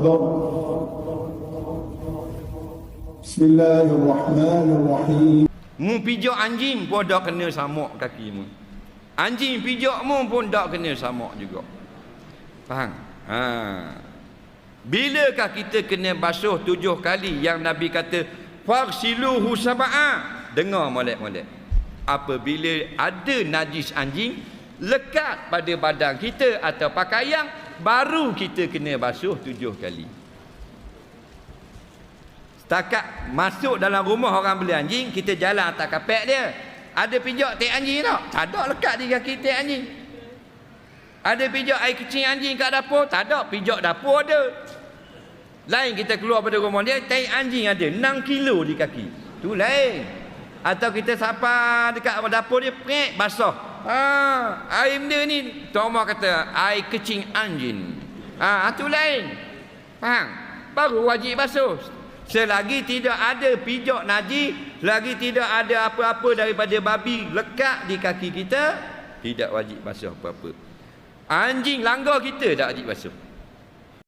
بسم الله الرحمن الرحيم Mu pijak anjing pun dak kena samak kaki mu. Anjing pijak mu pun dak kena samak juga. Faham? Ha. Bilakah kita kena basuh tujuh kali yang Nabi kata faghsiluhu sab'a? Dengar molek-molek. Apabila ada najis anjing lekat pada badan kita atau pakaian baru kita kena basuh tujuh kali. Setakat masuk dalam rumah orang beli anjing, kita jalan atas kapek dia. Ada pijak tek anjing tak? Tak ada lekat di kaki tek anjing. Ada pijak air kecil anjing kat dapur? Tak ada. Pijak dapur ada. Lain kita keluar pada rumah dia, tek anjing ada 6 kilo di kaki. Tu lain. Atau kita sapa dekat dapur dia, prek, basah. Ha, air benda ni, Tuan Umar kata, air kecing anjing. Ha, tu lain. Faham? Baru wajib basuh. Selagi tidak ada pijak najis, lagi tidak ada apa-apa daripada babi lekat di kaki kita, tidak wajib basuh apa-apa. Anjing langgar kita tak wajib basuh.